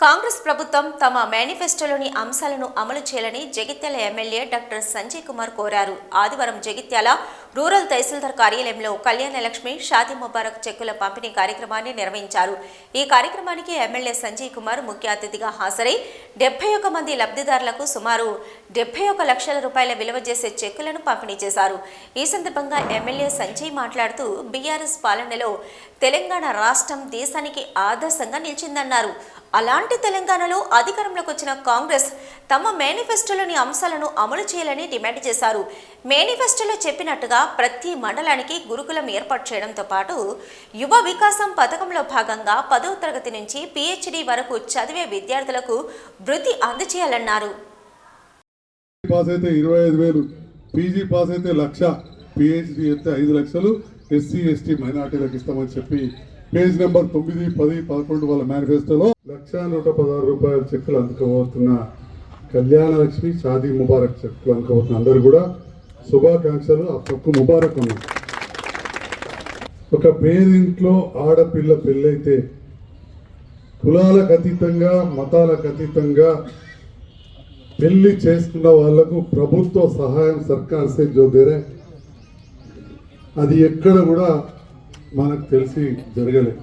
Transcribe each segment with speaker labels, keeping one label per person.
Speaker 1: కాంగ్రెస్ ప్రభుత్వం తమ మేనిఫెస్టోలోని అంశాలను అమలు చేయాలని జగిత్యాల ఎమ్మెల్యే డాక్టర్ సంజయ్ కుమార్ కోరారు. ఆదివారం జగిత్యాల రూరల్ తహసీల్దార్ కార్యాలయంలో కళ్యాణ లక్ష్మి షాదీ ముబారక్ చెక్కుల పంపిణీ కార్యక్రమాన్ని నిర్వహించారు. ఈ కార్యక్రమానికి ఎమ్మెల్యే సంజయ్ కుమార్ ముఖ్య అతిథిగా హాజరై డెబ్బై ఒక మంది లబ్ధిదారులకు సుమారు డెబ్బై ఒక లక్షల రూపాయల విలువ చేసే చెక్కులను పంపిణీ చేశారు. ఈ సందర్భంగా ఎమ్మెల్యే సంజయ్ మాట్లాడుతూ బీఆర్ఎస్ పాలనలో తెలంగాణ రాష్ట్రం దేశానికి ఆదర్శంగా నిలిచిందన్నారు. అలాంటి తెలంగాణలో అధికారంలోకి వచ్చిన కాంగ్రెస్ తమ మేనిఫెస్టోలోని అంశాలను అమలు చేయాలని డిమాండ్ చేశారు. మేనిఫెస్టోలో చెప్పినట్టుగా ప్రతి మండలానికి గురుకులం ఏర్పాటు చేయడంతో పాటు యువ వికాసం పథకంలో భాగంగా పదవ తరగతి నుంచి పిహెచ్డి వరకు చదివే విద్యార్థులకు వృత్తి అందజేయాలన్నారు.
Speaker 2: పాస్ అయితే ఇరవై ఐదు వేలు పీజీ పాస్ అయితే లక్ష పిహెచ్డి అయితే ఐదు లక్షలు ఎస్సీ ఎస్టీ మైనార్టీలకు ఇస్తామని చెప్పి పేజ్ నెంబర్ తొమ్మిది పది పదకొండు వాళ్ళ మేనిఫెస్టోలో లక్ష నూట పదహారు రూపాయల చెక్కులు అందుకోబోతున్న కళ్యాణ లక్ష్మి షాదీ ముబారక్ చెక్కులు అందుకోబోతున్న అందరూ కూడా శుభాకాంక్షలు. ఆ చెక్కు ముబారక్ ఉన్నాయి ఒక పేదింట్లో ఆడపిల్ల పెళ్ళైతే కులాలకు అతీతంగా మతాలకు అతీతంగా పెళ్ళి చేసుకున్న వాళ్ళకు ప్రభుత్వ సహాయం సర్కార్ సే జోదేరే అది ఎక్కడ కూడా మనకు తెలిసి జరగలేదు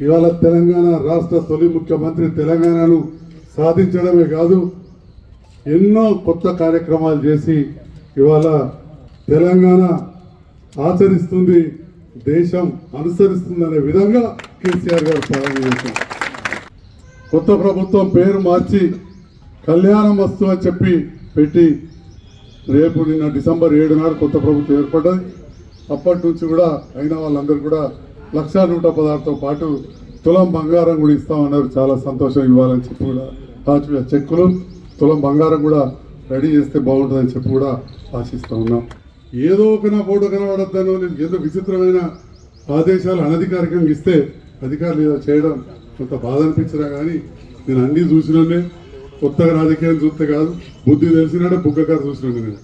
Speaker 2: ఇవాళ తెలంగాణ రాష్ట్ర తొలి ముఖ్యమంత్రి తెలంగాణను సాధించడమే కాదు ఎన్నో కొత్త కార్యక్రమాలు చేసి ఇవాళ తెలంగాణ ఆచరిస్తుంది దేశం అనుసరిస్తుంది అనే విధంగా కేసీఆర్ గారు పాలన చేశారు. కొత్త ప్రభుత్వం పేరు మార్చి కళ్యాణం వస్తు అని చెప్పి పెట్టి రేపు నిన్న డిసెంబర్ ఏడు నాడు కొత్త ప్రభుత్వం ఏర్పడ్డది. అప్పటి నుంచి కూడా అయిన వాళ్ళందరూ కూడా లక్ష నూట పదహారుతో పాటు తులం బంగారం కూడా ఇస్తామన్నారు. చాలా సంతోషం ఇవ్వాలని చెప్పి కూడా చెక్కులు తులం బంగారం కూడా రెడీ చేస్తే బాగుంటుందని చెప్పి కూడా ఆశిస్తూ ఉన్నాం. ఏదో ఒక నా ఫోటో కనబడద్దానో నేను ఏదో విచిత్రమైన ఆదేశాలు అనధికారికంగా ఇస్తే అధికారులు ఇలా చేయడం కొంత బాధ అనిపించినా కానీ నేను అన్నీ చూసినానే కొత్తగా రాజకీయం చూస్తే కాదు బుద్ధి తెలిసినాడే బుగ్గకారు చూసినాను నేను.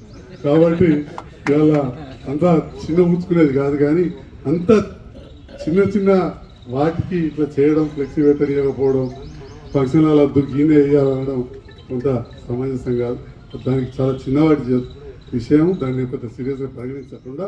Speaker 2: కాబట్టి ఇవాళ అంతా చిన్న ఉంచుకునేది కాదు కానీ అంత చిన్న చిన్న వాటికి ఇట్లా చేయడం ఫ్లెక్సీ ఇవ్వకపోవడం ఫంక్షన్ హాల్ వద్దు గీనే వేయాలనడం కొంత సమంజసం కాదు. దానికి చాలా చిన్నవాటి విషయం దాన్ని పెద్ద సీరియస్గా పరిగణించకుండా